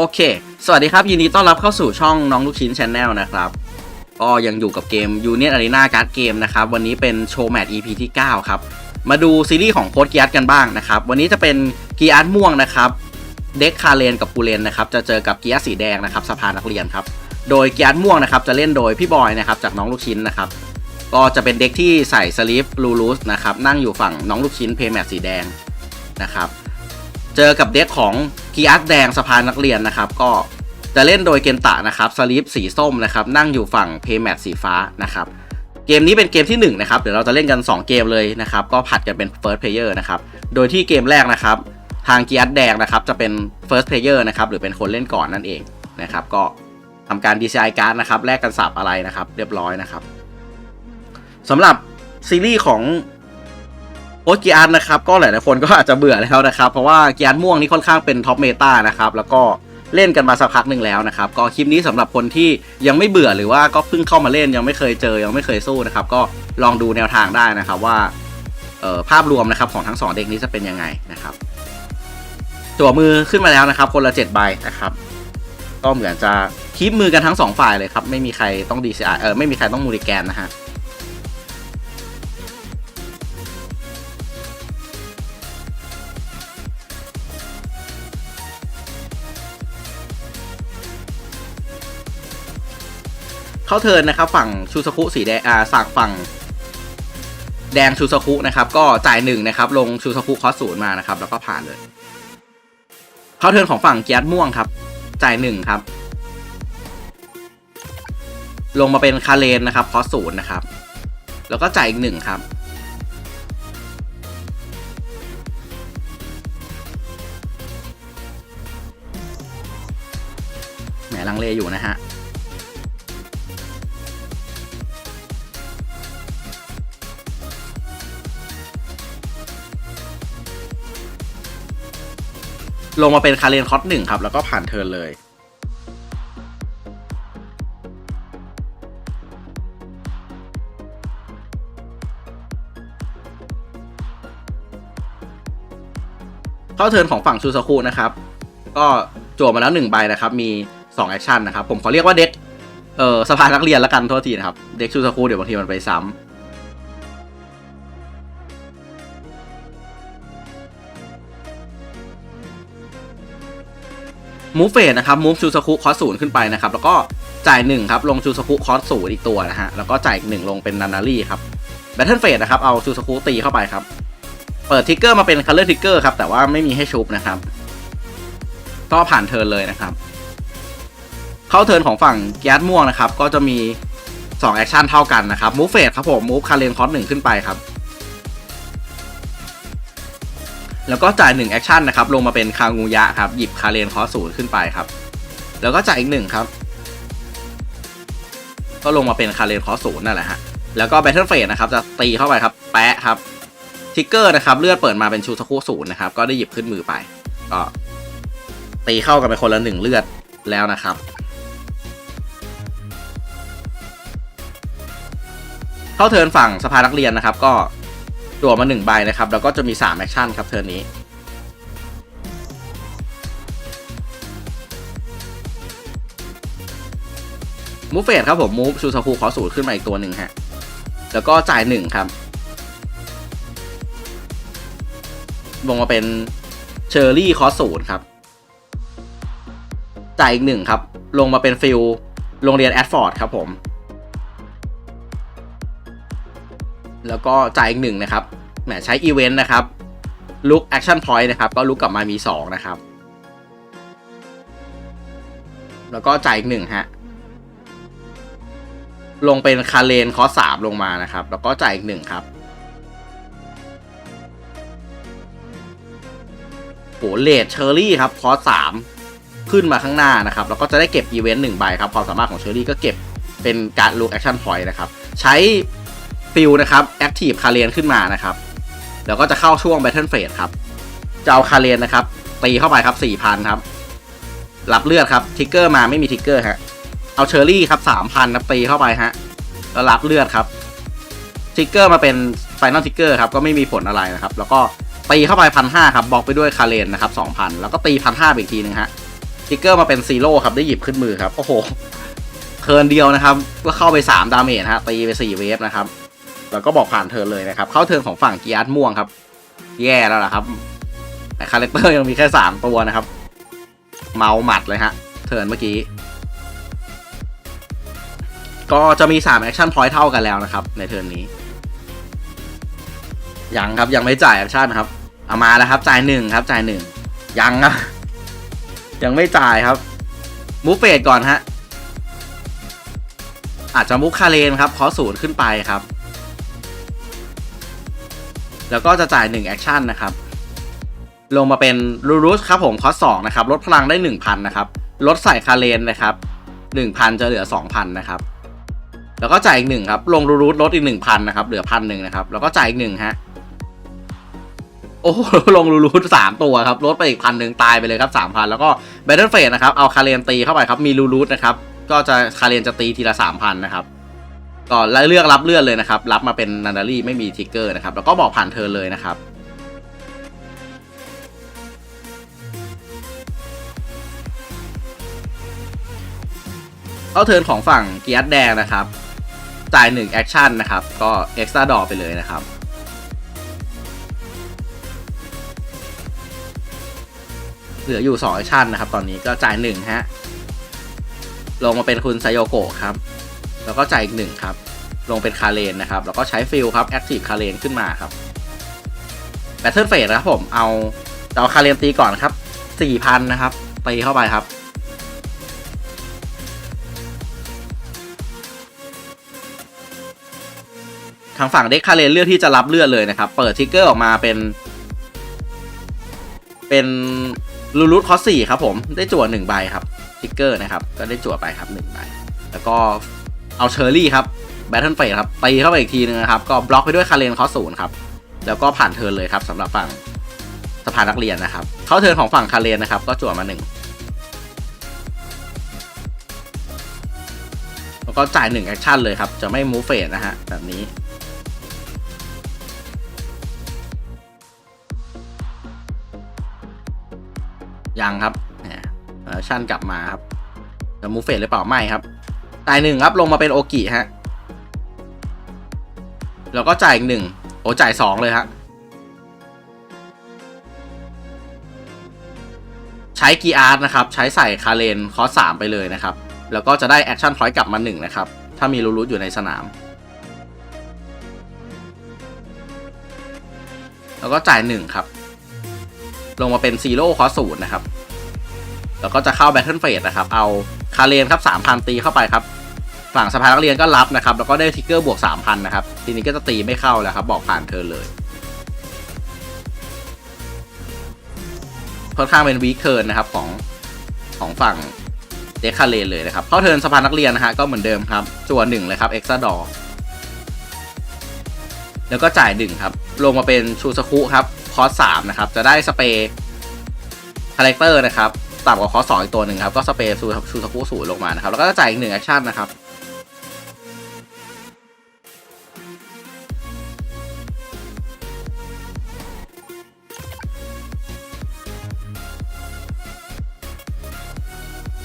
โอเค สวัสดีครับ ยินดีต้อนรับเข้าสู่ช่องน้องลูกชิ้นช n แนลนะครับก็ยังอยู่กับเกม Union Arena Card Game นะครับ วันนี้เป็นโชว์แมตช์ EP ที่ 9 ครับ มาดูซีรีส์ของโค้ดกียร์กันบ้างนะครับ วันนี้จะเป็นกียร์ม่วงนะครับ เด็กคาเลนกับปูเลนนะครับ จะเจอกับกียร์สีแดงนะครับสภานักเรียนครับ โดยกียร์ม่วงนะครับจะเล่นโดยพี่บอยนะครับจากน้องลูกชิ้นนะครับ ก็จะเป็นเด็กที่ใส่สลีฟลูลูสนะครับนั่งอยู่ฝั่งน้องลูกชิ้นเพย์แมตสีแดงนะครับ เจอกับเด็กของกีอาร์แดงสะพานนักเรียนนะครับ ก็จะเล่นโดยเกนตะนะครับสลีปสีส้มนะครับ นั่งอยู่ฝั่งเพย์แมตสีฟ้านะครับ เกมนี้เป็นเกมที่1นะครับเดี๋ยวเราจะเล่นกัน 2 เกมเลยนะครับ ก็ผัดกันเป็น First Player นะครับ โดยที่เกมแรกนะครับ ทางกีอาร์แดงนะครับจะเป็น First Player นะครับหรือเป็นคนเล่นก่อนนั่นเองนะครับ ก็ทำการ DCI การ์ดนะครับแลกกันสับอะไรนะครับ เรียบร้อยนะครับสำหรับซีรีส์ของ ค้ชกีอาร์ตนะครับก็หลายๆคนก็อาจจะเบื่อแล้วนะครับเพราะว่ากีอาร์ตม่วงนี่ค่อนข้างเป็นท็อปเมตานะครับแล้วก็เล่นกันมาสักพักหนึ่งแล้วนะครับก็คลิปนี้สำหรับคนที่ยังไม่เบื่อหรือว่าก็เพิ่งเข้ามาเล่นยังไม่เคยเจอยังไม่เคยสู้นะครับก็ลองดูแนวทางได้นะครับว่าออภาพรวมนะครับของทั้งสองเด็กนี้จะเป็นยังไงนะครับจั่วมือขึ้นมาแล้วนะครับ คนละ 7 ใบนะครับก็เหมือนจะคีบมือกันทั้งสองฝ่ายเลยครับไม่มีใครต้องดีซีเออไม่มีใครต้องมูริแกนนะฮะ เข้าเทินนะครับ ฝั่งชูซาคุสีแดงอ่าสั่งฝั่ง แดงชูซาคุนะครับ ก็จ่ายหนึ่งนะครับ ลงชูซาคุคอสศูนย์มานะครับ แล้วก็ผ่านเลย เข้าเทินของฝั่งเกียร์ม่วงครับ จ่ายหนึ่งครับ ลงมาเป็นคาเลนนะครับคอสศูนย์นะครับ แล้วก็จ่ายอีกหนึ่งครับแหมลังเลอยู่นะฮะ ลงมาเป็นคาเรนคอสหนึ่งครับ แล้วก็ผ่านเทิร์นเลย เข้าเทิร์นของฝั่งชูซาคุนะครับ ก็จั่วมาแล้วหนึ่งใบนะครับ มี2แอคชั่นนะครับ ผมขอเรียกว่าเด็กเออสภานักเรียนล้วกันโทษทีนะครับ เด็กชูซาคุเดี๋ยวบางทีมันไปซ้ำ มูฟเฟสนะครับมูฟชูซาคุคอสศูนย์ขึ้นไปนะครับแล้วก็จ่ายหนึ่งครับลงชูซาคุคอสศูนย์อีกตัวนะฮะแล้วก็จ่ายอีกหนึ่งลงเป็นนานารี่ครับแบทเทิลเฟสนะครับเอาชูซาคุตีเข้าไปครับเปิดทิกเกอร์มาเป็นคัลเลอร์ทิกเกอร์ครับแต่ว่าไม่มีให้ชุบนะครับก็ผ่านเทิร์นเลยนะครับ เข้าเทิร์นของฝั่งแก๊สม่วงนะครับ ก็จะมี2แอคชั่นเท่ากันนะครับมูฟเฟสครับผมมูฟคาเรนคอสหนึ่งขึ้นไปครับ แล้วก็จ่าย1แอคชั่นนะครับลงมาเป็นคางูยะครับหยิบคาเรนคอศูนขึ้นไปครับ แล้วก็จ่ายอีกหนึ่งครับ ก็ลงมาเป็นคาเรนคอศูนนั่นแหละฮะแล้วก็แบทเทิลเฟสนะครับจะตีเข้าไปครับแปะครับทิกเกอร์นะครับเลือดเปิดมาเป็นชูสคูศูนย์นะครับก็ได้หยิบขึ้นมือไปก็ตีเข้ากันไปคนละหนึ่งเลือดแล้วนะครับเข้าเทินฝั่งสภานักเรียนนะครับ ก็ ตัวมาหนึ่งใบนะครับ แล้วก็จะมี3แอคชั่นครับเทิร์นี้ มูฟเฟสครับผมมูฟชูซาคูขอสูตรขึ้นมาอีกตัวหนึ่งฮะ แล้วก็จ่ายหนึ่งครับลงมาเป็นเชอร์รี่คอสูตรครับ จ่ายอีกหนึ่งครับ ลงมาเป็นฟิลโรงเรียนแอดฟอร์ดครับผม แล้วก็จ่ายอีกหนึ่งนะครับแหมใช้อีเวนต์นะครับลุกแอคชั่นพอยต์นะครับก็ลุกกลับมามี 2 นะครับ แล้วก็จ่ายอีกหนึ่งฮะลงเป็นคาเลนคอสามลงมานะครับ แล้วก็จ่ายอีกหนึ่งครับโหเลดเชอร์รี่ครับคอสามขึ้นมาข้างหน้านะครับ แล้วก็จะได้เก็บอีเวนต์หนึ่งใบครับ ความสามารถของเชอร์รี่ก็เก็บเป็นการลุกแอคชั่นพอยต์นะครับ ใช้ ฟิลนะครับแอคทีฟคาเรนขึ้นมานะครับแล้วก็จะเข้าช่วง Battle Phase ครับจะเอาคาเรนนะครับ ตีเข้าไปครับ4,000ครับรับเลือดครับทิกเกอร์มาไม่มีทิกเกอร์ฮะเอาเชอร์รี่ครับ3,000ครับตีเข้าไปฮะแล้วรับเลือดครับทิกเกอร์มาเป็นไฟนอลทิกเกอร์ครับก็ไม่มีผลอะไรนะครับ แล้วก็ตีเข้าไปพันห้าครับบอกไปด้วยคาเรนนะครับ2,000แล้วก็ตีพันห้าอีกทีหนึงฮะทิกเกอร์มาเป็นซีโร่ครับได้หยิบขึ้นมือครับโอ้โหเทิร์นเดียวนะครับ ก็เข้าไป3ดาเมจฮะตีไป4เวฟนะครับ แล้วก็บอกผ่านเทิร์นเลยนะครับ เข้าเทิร์นของฝั่งกีอาร์ตม่วงครับ แย่แล้วล่ะครับ แต่คาแรคเตอร์ยังมีแค่ 3 ตัวนะครับ เมาหมัดเลยฮะ เทิร์นเมื่อกี้ ก็จะมี3แอคชั่นพอยต์เท่ากันแล้วนะครับ ในเทิร์นนี้ ยังครับยังไม่จ่ายแอคชั่นครับ เอามาแล้วครับจ่ายหนึ่งครับจ่ายหนึ่งยังครับยังไม่จ่ายครับมูฟเฟดก่อนฮะอาจจะมุกคาเลนครับขอศูนย์ขึ้นไปครับ แล้วก็จะจ่ายหนึ่งแอคชั่นนะครับ ลงมาเป็นรูรุสครับผมคอสสองนะครับ ลดพลังได้หนึ่งพันนะครับ ลดใส่คาเลนนะครับหนึ่งพันจะเหลือสองพันนะครับ แล้วก็จ่ายอีกหนึ่งครับ ลงรูรุสลดอีกหนึ่งพันนะครับ เหลือพันหนึ่งนะครับ แล้วก็จ่ายอีกหนึ่งฮะ โอ้ลงรูรูทสามตัวครับ ลดไปอีกพันหนึ่งตายไปเลยครับสามพันแล้วก็แบตเทิลเฟสนะครับ เอาคาเรนตีเข้าไปครับ มีรูรูทนะครับ ก็จะคาเรนจะตีทีละสามพันนะครับ ก็เลือกรับเลือดเลยนะครับ รับมาเป็นนันดารี่ไม่มีทิกเกอร์นะครับ แล้วก็บอกผ่านเธอเลยนะครับเข้าเทิร์นของฝั่งเกียร์แดงนะครับ จ่ายหนึ่งแอคชั่นนะครับ ก็เอ็กซ์ตร้าดอไปเลยนะครับ เหลืออยู่2แอคชั่นนะครับ ตอนนี้ก็จ่ายหนึ่งฮะ ลงมาเป็นคุณไซโยโกะครับ แล้วก็จ่ายอีกหนึ่งครับ ลงเป็นคาเลนนะครับ แล้วก็ใช้ฟิลครับแอคทีฟคาเลนขึ้นมาครับแบตเทิลเฟสนะครับผม เอาเอาคาเลนตีก่อนครับสี่พันนะครับ ตีเข้าไปครับ ทางฝั่งเด็กคาเลนเลือกที่จะรับเลือดเลยนะครับ เปิดทิกเกอร์ออกมาเป็น เป็นลูรุตคอสสี่ครับผม ได้จั่วหนึ่งใบครับทิกเกอร์นะครับ ก็ได้จั่วไปครับหนึ่งใบ แล้วก็ เอาเชอร์รี่ครับแบทเทิลเฟสครับตีเข้าไปอีกทีนึงนะครับ ก็บล็อกไปด้วยคาเลนคอสศูนย์ครับ แล้วก็ผ่านเทิร์นเลยครับสำหรับฝั่งสภานักเรียนนะครับ เข้าเทิร์นของฝั่งคาเลนนะครับ ก็จั่วมาหนึ่งแล้วก็จ่ายหนึ่งแอคชั่นเลยครับ จะไม่มูฟเฟสนะฮะแบบนี้ยังครับแหมแอคชั่นกลับมาครับจะมูฟเฟสหรือเปล่าไม่ครับ จ่ายหนึ่งครับลงมาเป็นโอกิฮะแล้วก็จ่ายอีกหนึ่งโอ้จ่ายสองเลยฮะใช้กีอาร์ตนะครับ ใช้ใส่คาเลนคอสสามไปเลยนะครับ แล้วก็จะได้แอคชั่นพอยต์กลับมาหนึ่งนะครับ ถ้ามีรูรุตอยู่ในสนาม แล้วก็จ่ายหนึ่งครับ ลงมาเป็นซีโร่คอสศูนย์นะครับ แล้วก็จะเข้าแบทเทิลเฟสนะครับ เอาคาเลนครับสามพันตีเข้าไปครับ ฝั่งสภานักเรียนก็รับนะครับ แล้วก็ได้ทิกเกอร์บวกสามพันนะครับ ทีนี้ก็จะตีไม่เข้าแล้วครับ บอกผ่านเธอเลยค่อนข้างเป็นวีคเทิร์นนะครับของของฝั่งเดคคาเลนเลยนะครับ เข้าเทิร์นสภานักเรียนนะฮะก็เหมือนเดิมครับจวนหนึ่งเลยครับเอ็กซ์ดอร์แล้วก็จ่ายหนึ่งครับ ลงมาเป็นชูสคุครับ คอสสามนะครับ จะได้สเปรย์คาแรคเตอร์นะครับ ต่ำกว่าคอสสองอีกตัวหนึ่งครับ ก็สเปรย์ชูชูสคุศูนย์ลงมานะครับ แล้วก็จ่ายอีกหนึ่งแอคชั่นนะครับ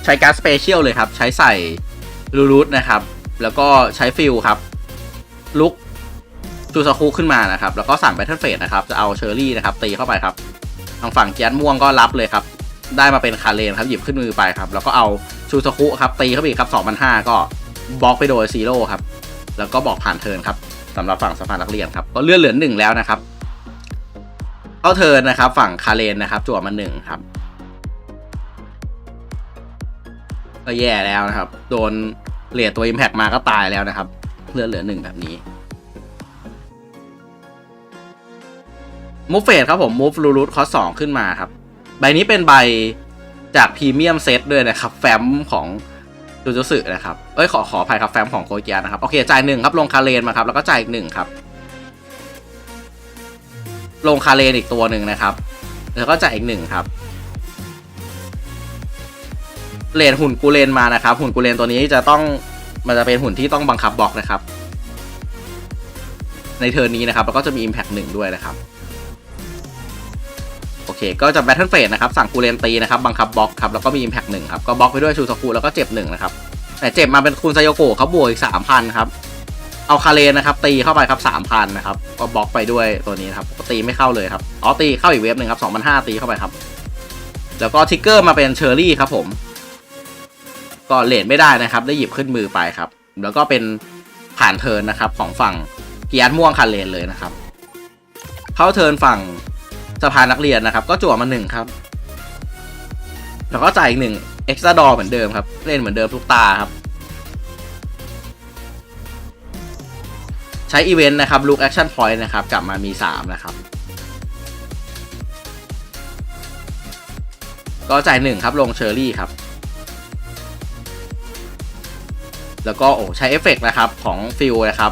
ใช้การ์ดสเปเชียลเลยครับ ใช้ใส่รูรูทนะครับ แล้วก็ใช้ฟิลครับ ลุกจูสคูขึ้นมานะครับ แล้วก็สั่งแบทเทิลเฟสนะครับ จะเอาเชอร์รี่นะครับตีเข้าไปครับ ทางฝั่งเกียร์ม่วงก็รับเลยครับ ได้มาเป็นคาเลนครับ หยิบขึ้นมือไปครับ แล้วก็เอาชูสคุครับตีเข้าไปอีกครับ2,500ก็บล็อกไปโดยซีโร่ครับ แล้วก็บอกผ่านเทิร์นครับสำหรับฝั่งสภานักเรียนครับ ก็เลื่อนเหลือหนึ่งแล้วนะครับเข้าเทิร์นนะครับ ฝั่งคาเลนนะครับจั่วมาหนึ่งครับ ก็แย่แล้วนะครับ โดนเหรียตัว Impact มาก็ตายแล้วนะครับเลือดเหลือหนึ่งแบบนี้มูฟเฟสครับผมมูฟลูรูทคอสสองขึ้นมาครับ ใบนี้เป็นใบจากพรีเมียมเซตด้วยนะครับ แฟ้มของจูจูสึนะครับ เอ้ยขอขออภัยครับแฟ้มของโคเกียนะครับ โอเค จ่ายหนึ่งครับ ลงคาเลนมาครับ แล้วก็จ่ายอีกหนึ่งครับ ลงคาเลนอีกตัวหนึ่งนะครับ แล้วก็จ่ายอีกหนึ่งครับ เลนหุ่นกูเลนมานะครับ หุ่นกูเลนตัวนี้จะต้องมันจะเป็นหุ่นที่ต้องบังคับบล็อกนะครับ ในเทิร์นนี้นะครับแล้วก็จะมี Impact หนึ่งด้วยนะครับ โอเค ก็จะแบทเทิลเฟสนะครับ สั่งกูเรนตีนะครับ บังคับบล็อกครับ แล้วก็มีอิมแพกหนึ่งครับ ก็บล็อกไปด้วยชูสกุแล้วก็เจ็บหนึ่งนะครับ แต่เจ็บมาเป็นคุณไซโยโกะเขาบวกอีกสามพันครับ เอาคาเรนนะครับ ตีเข้าไปครับสามพันนะครับ ก็บล็อกไปด้วยตัวนี้นครับตีไม่เข้าเลยครับ อ๋อตีเข้าอีกเวฟหนึ่งครับสองพันห้าตีเข้าไปครับ แล้วก็ทิกเกอร์มาเป็นเชอร์รี่ครับผม ก็เลดไม่ได้นะครับ ได้หยิบขึ้นมือไปครับ แล้วก็เป็นผ่านเทิร์นนะครับของฝั่งเกียร์ม่วงคาเลนเลยนะครับ เข้าเทิร์นฝั่งสภานักเรียนนะครับ ก็จั่วมาหนึ่งครับ แล้วก็จ่ายอีกหนึ่งเอ็กซ์ตร้าดอเหมือนเดิมครับ เล่นเหมือนเดิมทุกตาครับ ใช้อีเวนต์นะครับลูกแอคชั่นพอยต์นะครับ กลับมามี 3 นะครับ ก็จ่ายหนึ่งครับลงเชอร์รี่ครับ แล้วก็โอ้ใช้เอฟเฟกต์นะครับของฟิลนะครับ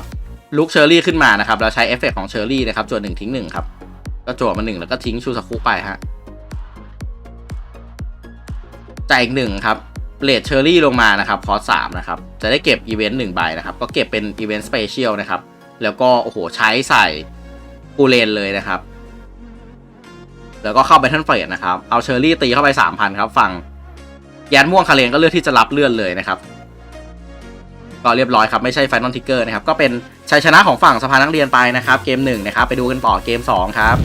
ลุกเชอร์รี่ขึ้นมานะครับแล้วใช้เอฟเฟกต์ของเชอร์รี่นะครับจวนหนึ่งทิ้งหนึ่งครับก็จวดมาหนึ่งแล้วก็ทิ้งชูสคุไปฮะจ่ายอีกหนึ่งครับเลดเชอร์รี่ลงมานะครับคอร์สสามนะครับจะได้เก็บอีเวนต์หนึ่งใบนะครับก็เก็บเป็นอีเวนต์สเปเชียลนะครับแล้วก็โอ้โหใช้ใส่กูเลนเลยนะครับ แล้วก็เข้าไปทันเฟสนะครับเอาเชอร์รี่ตีเข้าไปสามพันครับ ฝั่งแยนม่วงคาเลนก็เลือกที่จะรับเลื่อนเลยนะครับ ก็เรียบร้อยครับ ไม่ใช่ไฟนอลทิกเกอร์นะครับ ก็เป็นชัยชนะของฝั่งสภานักเรียนไปนะครับ เกมหนึ่งนะครับ ไปดูกันต่อเกมสองครับ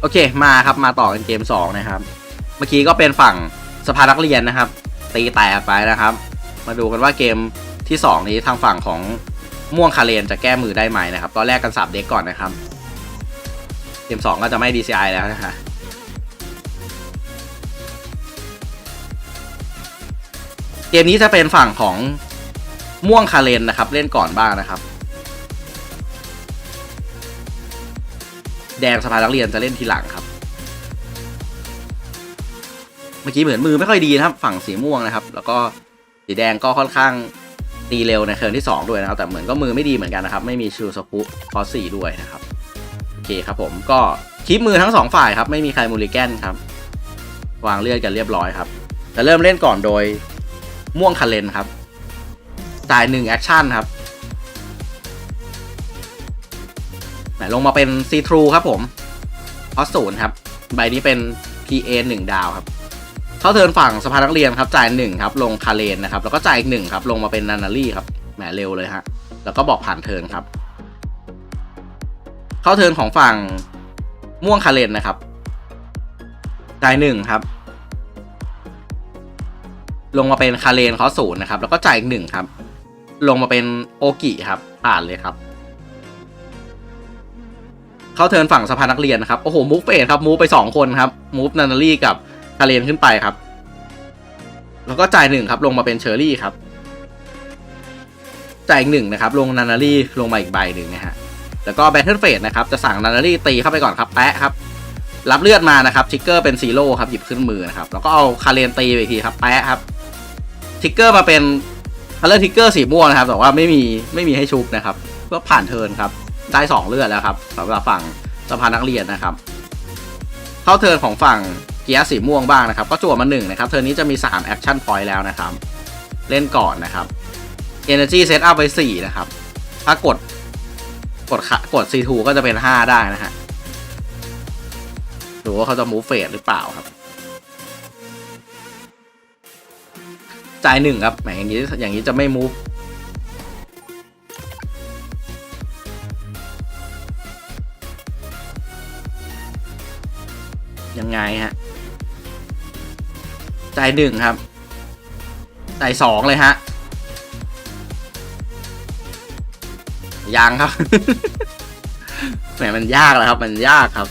โอเคมาครับมาต่อกันเกมสองนะครับ เมื่อกี้ก็เป็นฝั่งสภานักเรียนนะครับ ตีแตกไปนะครับ มาดูกันว่าเกมที่สองนี้ทางฝั่งของม่วงคาเลนจะแก้มือได้ไหมนะครับตอนแรกกันสับเด็กก่อนนะครับเกมสองก็จะไม่ DCI แล้วนะฮะเกมนี้จะเป็นฝั่งของ ม่วงคาเลนนะครับ เล่นก่อนบ้างนะครับ แดงสภานักเรียนจะเล่นทีหลังครับ เมื่อกี้เหมือนมือไม่ค่อยดีนะครับ ฝั่งสีม่วงนะครับ แล้วก็สีแดงก็ค่อนข้างตีเร็วในเทิร์นที่ 2 ด้วยนะครับ แต่เหมือนก็มือไม่ดีเหมือนกันนะครับ ไม่มีชูสกุคอสี่ด้วยนะครับโอเคครับผมก็คลิปมือทั้งสองฝ่ายครับ ไม่มีใครมูลิแกนครับ วางเลือดกันเรียบร้อยครับ จะเริ่มเล่นก่อนโดยม่วงคาเลนครับ จ่ายหนึ่งแอคชั่นครับแหมลงมาเป็นซีทรูครับผมพอศูนย์ครับ ใบนี้เป็น PA หนึ่งดาวครับ เข้าเทินฝั่งสภานักเรียนครับ จ่ายหนึ่งครับ ลงคาเลนนะครับ แล้วก็จ่ายอีกหนึ่งครับ ลงมาเป็นนานารี่ครับ แหมเร็วเลยฮะ แล้วก็บอกผ่านเทินครับ เข้าเทินของฝั่งม่วงคาเลนนะครับ จ่ายหนึ่งครับ ลงมาเป็นคาเลนเขาศูนย์นะครับ แล้วก็จ่ายอีกหนึ่งครับ ลงมาเป็นโอกิครับผ่านเลยครับ เข้าเทินฝั่งสภานักเรียนนะครับ โอ้โหมูฟเฟสครับมูฟไปสองคนครับมูฟนานารี่กับคาเลนขึ้นไปครับ แล้วก็จ่ายหนึ่งครับลงมาเป็นเชอร์รี่ครับ จ่ายอีกหนึ่งนะครับ ลงนานารี่ลงมาอีกใบหนึ่งนะฮะแล้วก็แบทเทิลเฟสนะครับจะสั่งนานารี่ตีเข้าไปก่อนครับแปะครับรับเลือดมานะครับทิกเกอร์เป็นซีโร่ครับหยิบขึ้นมือนะครับแล้วก็เอาคาเลนตีไปทีครับแปะครับทิกเกอร์มาเป็น คัลเลอร์ทิกเกอร์สีม่วงนะครับ แต่ว่าไม่มีไม่มีให้ชุบนะครับเพื่อผ่านเทิร์นครับ ได้สองเลือดแล้วครับสำหรับฝั่งสภานักเรียนนะครับ เข้าเทิร์นของฝั่งเกียร์สีม่วงบ้างนะครับ ก็จั่วมาหนึ่งนะครับ เทิร์นนี้จะมี3 Action Point แล้วนะครับ เล่นก่อนนะครับ Energy Set Up ไว้4นะครับ ถ้ากดกดขะกด C2 ก็จะเป็น 5 ได้นะฮะดูว่าเขาจะ move phase หรือเปล่าครับ จ่ายหนึ่งครับแหมอย่างนี้อย่างนี้จะไม่ move ยังไงฮะจ่ายหนึ่งครับจ่ายสองเลยฮะยังครับ แหมมันยากแล้วครับ มันยากครับ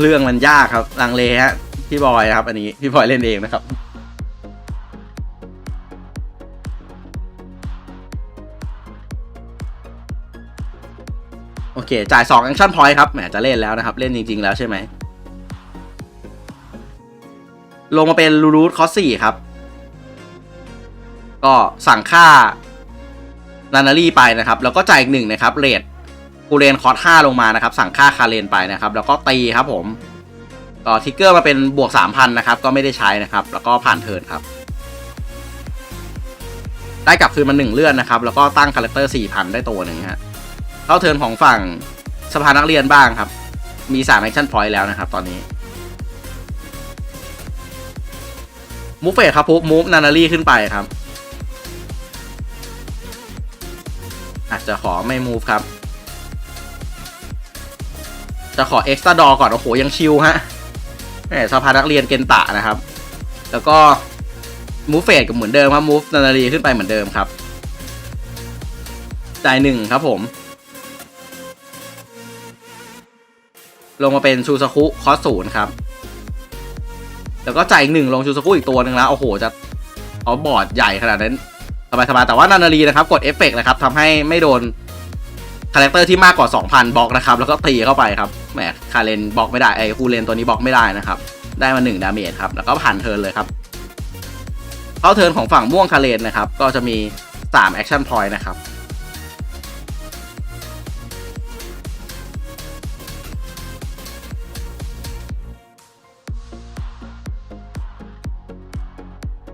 เรื่องมันยากครับลังเลฮะพี่บอยครับอันนี้พี่บอยเล่นเองนะครับโอเค จ่าย2 action point ครับ แหม จะเล่นแล้วนะครับ เล่นจริง ๆ แล้วใช่ไหม ลงมาเป็นรูรูทคอสสี่ครับ ก็สั่งค่านานารีไปนะครับ แล้วก็จ่ายอีกหนึ่งนะครับ เรท กูเรนคอร์สห้าลงมานะครับ สั่งค่าคาเรนไปนะครับ แล้วก็ตีครับผมก็ทิกเกอร์มาเป็นบวกสามพันนะครับ ก็ไม่ได้ใช้นะครับ แล้วก็ผ่านเทิร์นครับ ได้กลับคืนมาหนึ่งเลื่อนนะครับ แล้วก็ตั้งคาแรคเตอร์สี่พันได้ตัวหนึ่งฮะเข้าเทิร์นของฝั่งสภานักเรียนบ้างครับ มี3แอคชั่นพอยต์แล้วนะครับ ตอนนี้มูฟเฟสครับปุ๊บมูฟนานารีขึ้นไปครับ อาจจะขอไม่มูฟครับ จะขอเอ็กซ์ต a าดอก่อน โอ้โห ยังชิลฮะแหมสภานักเรียนเกนตะนะครับ แล้วก็มูฟเฟสกับเหมือนเดิมครับมูฟนานารีขึ้นไปเหมือนเดิมครับจ่ายหนึ่งครับผม ลงมาเป็นชูซาคุคอสศูนย์ครับ แล้วก็จ่ายอีกหนึ่งลงชูซาคุอีกตัวหนึ่งแล้ว โอ้โห จะเอาบอร์ดใหญ่ขนาดนั้นสบายๆแต่ว่านานารีนะครับ กดเอฟเฟกต์นะครับทำให้ไม่โดน คาแรคเตอร์ที่มากกว่า 2,000บล็อกนะครับ แล้วก็ตีเข้าไปครับ แหม คาเลนบล็อกไม่ได้ ไอ้คูเลนตัวนี้บล็อกไม่ได้นะครับ ได้มา 1 ดาเมจครับ แล้วก็ผ่านเทิร์นเลยครับ เข้าเทิร์นของฝั่งม่วงคาเลนนะครับ ก็จะมี 3 แอคชั่นพอยต์นะครับ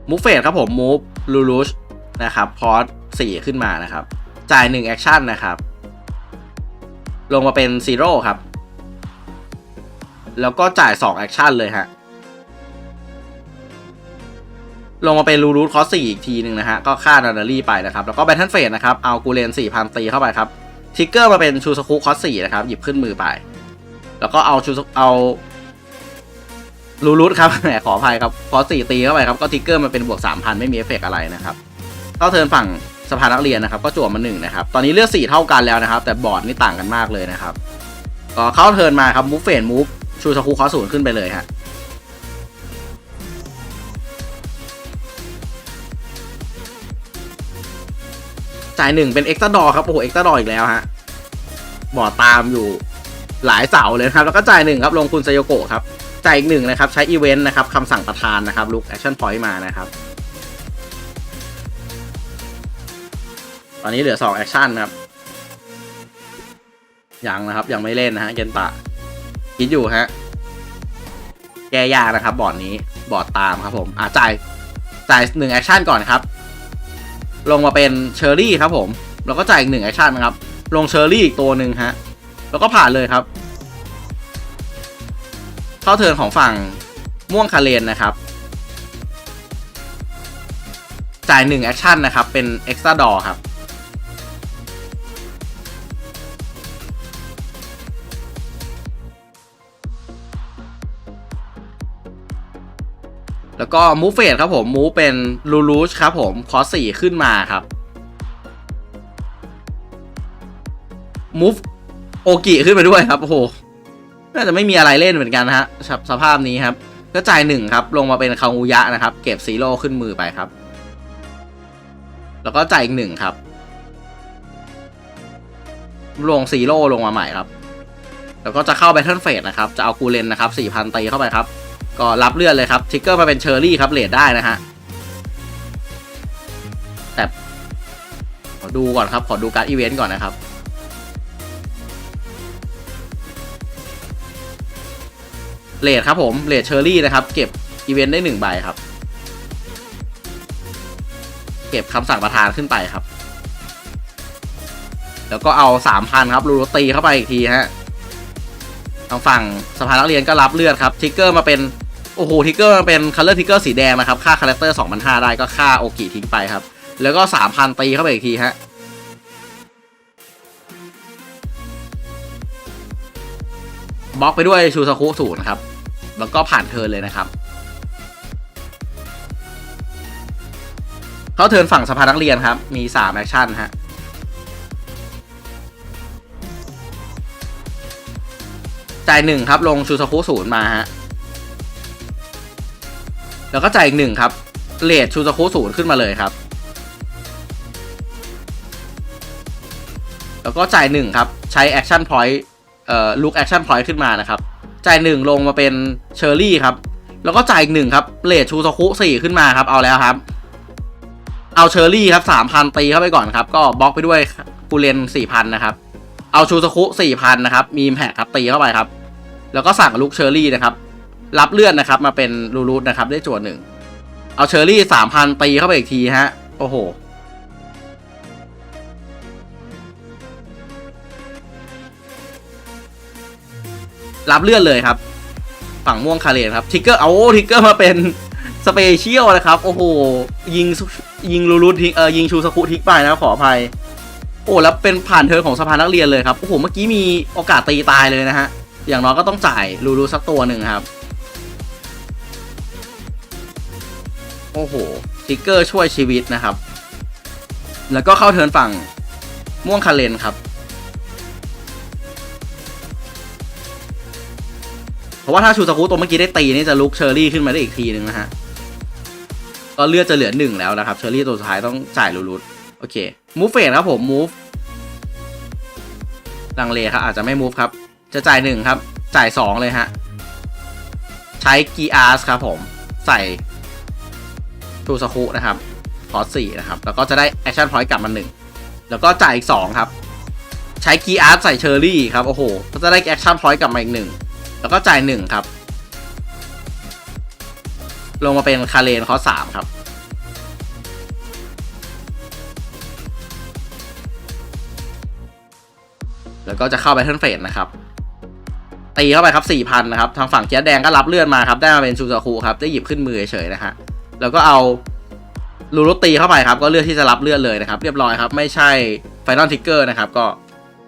มูฟเฟสครับผมมูฟลูลูชนะครับพอสสี่ขึ้นมานะครับ จ่ายหนึ่งแอคชั่นนะครับ ลงมาเป็นซีโร่ครับ แล้วก็จ่าย2แอคชั่นเลยฮะ ลงมาเป็นลูรูทคอสสี่อีกทีหนึ่งนะฮะ ก็ฆ่านานารี่ไปนะครับ แล้วก็แบทเทิลเฟสนะครับ เอากูเลน4,000 ตีเข้าไปครับ ทิกเกอร์มาเป็นชูสคุคอสสี่นะครับ หยิบขึ้นมือไป แล้วก็เอาชูเอารูรูทครับแหมขออภัยครับพอสี่ตีเข้าไปครับ ก็ทิกเกอร์มันเป็นบวกสามพันไม่มีเอฟเฟกต์อะไรนะครับเข้าเทิร์นฝั่ง สภานักเรียนนะครับก็จั่วมาหนึ่งนะครับตอนนี้เลือดสี่เท่ากันแล้วนะครับ แต่บอร์ดนี่ต่างกันมากเลยนะครับก็เข้าเทิร์นมาครับมูฟเฟนมูฟชูสคูคอศูนย์ขึ้นไปเลยฮะจ่ายหนึ่งเป็นเอ็กซ์ตดอครับโอ้โหเอ็กซ์ตดออีกแล้วฮะบอร์ดตามอยู่หลายเสาเลยครับ แล้วก็จ่ายหนึ่งครับลงคุณไซโยโกะครับจ่ายอีกหนึ่งนะครับ ใช้อีเวนต์นะครับคำสั่งประธานนะครับลุกแอคชั่นพอยต์มานะครับ ตอนนี้เหลือ 2 แอคชั่นครับ ยังนะครับ ยังไม่เล่นนะฮะเกนตะ คิดอยู่ฮะ แก้ยากนะครับ บอร์ดนี้บอร์ดตามครับผม อะจ่าย จ่ายหนึ่งแอคชั่นก่อนครับ ลงมาเป็นเชอร์รี่ครับผม แล้วก็จ่ายอีกหนึ่งแอคชั่นนะครับ ลงเชอร์รี่อีกตัวหนึ่งฮะ แล้วก็ผ่านเลยครับ เข้าเทิร์นของฝั่งม่วงคาเลนนะครับ จ่าย1แอคชั่นนะครับ เป็น Extra d o ครับ แล้วก็มูฟเฟสครับผมมูฟเป็นลูลูชครับผมคอสี่ขึ้นมาครับมูฟโอกิขึ้นไปด้วยครับโอ้โหน่าจะไม่มีอะไรเล่นเหมือนกันนะฮะสภสภาพนี้ครับ ก็จ่ายหนึ่งครับ ลงมาเป็นคางูยะนะครับ เก็บซีโร่ขึ้นมือไปครับ แล้วก็จ่ายอีกหนึ่งครับ ลงซีโร่ลงมาใหม่ครับ แล้วก็จะเข้าแบทเทิลเฟสนะครับ จะเอากูเลนนะครับสี่พันตีเข้าไปครับ ก็รับเลือดเลยครับทิกเกอร์มาเป็นเชอร์รี่ครับเลดได้นะฮะแต่ขอดูก่อนครับ ขอดูการ์ดอีเวนต์ก่อนนะครับเลดครับผมเลดเชอร์รี่นะครับ เก็บอีเวนต์ได้หนึ่งใบครับ เก็บคำสั่งประธานขึ้นไปครับ แล้วก็เอาสามพันครับ รูโรตีเข้าไปอีกทีฮะทางฝั่งสภานักเรียนก็รับเลือดครับ ทิกเกอร์มาเป็น โอ้โหทิกเกอร์มาเป็นคัลเลอร์ทิกเกอร์สีแดงนะครับ ค่าคาแรคเตอร์สองพันห้าได้ก็ค่าโอกิทิ้งไปครับ แล้วก็สามพันตีเข้าไปอีกทีฮะบล็อกไปด้วยชูซาคุศูนย์ครับ แล้วก็ผ่านเทิร์นเลยนะครับ เขาเทิร์นฝั่งสภานักเรียนครับ มีสามแอคชั่นฮะจ่ายหนึ่งครับ ลงชูซาคุศูนย์มาฮะ แล้วก็จ่ายอีกหนึ่งครับเลดชูซาคุศูนย์ขึ้นมาเลยครับ แล้วก็จ่ายหนึ่งครับ ใช้แอคชั่นพอยต์เอ่อลุกแอคชั่นพอยต์ขึ้นมานะครับ จ่ายหนึ่งลงมาเป็นเชอร์รี่ครับ แล้วก็จ่ายอีกหนึ่งครับเลดชูซาคุสี่ขึ้นมาครับ เอาแล้วครับ เอาเชอร์รี่ครับสามพันตีเข้าไปก่อนครับ ก็บล็อกไปด้วยกูเลนสี่พันนะครับ เอาชูซาคุสี่พันนะครับ มีแพคครับตีเข้าไปครับ แล้วก็สั่งลูกเชอร์รี่นะครับ รับเลือดนะครับ มาเป็นรูรูทนะครับ ได้จวดหนึ่งเอาเชอร์รี่สามพันตีเข้าไปอีกทีฮะ โอ้โห รับเลือดเลยครับ ฝั่งม่วงคาเลนครับ ทิกเกอร์เอาทิกเกอร์มาเป็นสเปเชียลนะครับ โอ้โห ยิงยิงลูรุทิกเออยิงชูสกุทิกไปนะขออภัย โอ้แล้วเป็นผ่านเทิร์นของสภานักเรียนเลยครับ โอ้โห เมื่อกี้มีโอกาสตีตายเลยนะฮะ อย่างน้อยก็ต้องจ่ายลูรุสักตัวหนึ่งครับ โอ้โหทิกเกอร์ช่วยชีวิตนะครับ แล้วก็เข้าเทินฝั่งม่วงคาเลนครับ เพราะว่าถ้าชูสกุตัวเมื่อกี้ได้ตีนี่จะลุกเชอรี่ขึ้นมาได้อีกทีหนึ่งนะฮะก็เลือดจะเหลือหนึ่งแล้วนะครับ เชอรี่ตัวสุดท้ายต้องจ่ายลูรุตโอเค มูฟเฟสครับผม มูฟลังเลครับ อาจจะไม่มูฟครับ จะจ่ายหนึ่งครับ จ่ายสองเลยฮะ ใช้กีอาร์สครับผม ใส่ ชูสกุนะครับพอสี่นะครับ แล้วก็จะได้แอคชั่นพอยต์กลับมาหนึ่งแล้วก็จ่ายอีกสองครับ ใช้กีย์อาร์ตใส่เชอร์รี่ครับ โอ้โห ก็จะได้แอคชั่นพอยต์กลับมาอีกหนึ่งแล้วก็จ่ายหนึ่งครับ ลงมาเป็นคาเลนคอสามครับ แล้วก็จะเข้าไปเทิร์นเฟสนะครับตีเข้าไปครับสี่พันนะครับ ทางฝั่งเกียร์แดงก็รับเลื่อนมาครับ ได้มาเป็นชูซาคุครับ ได้หยิบขึ้นมือเฉยๆนะฮะ แล้วก็เอาลูรุตีเข้าไปครับ ก็เลือกที่จะรับเลือดเลยนะครับ เรียบร้อยครับ ไม่ใช่ไฟนอลทิกเกอร์นะครับ ก็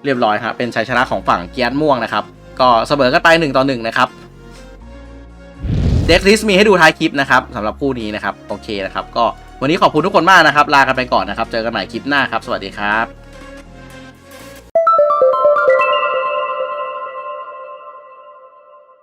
เรียบร้อยครับ เป็นชัยชนะของฝั่งเกียร์ม่วงนะครับ ก็เสมอกันไปหนึ่งต่อหนึ่งนะครับเด็กลิสมีให้ดูท้ายคลิปนะครับสำหรับคู่นี้นะครับ โอเคนะครับ ก็วันนี้ขอบคุณทุกคนมากนะครับ ลากันไปก่อนนะครับ เจอกันใหม่คลิปหน้าครับ สวัสดีครับ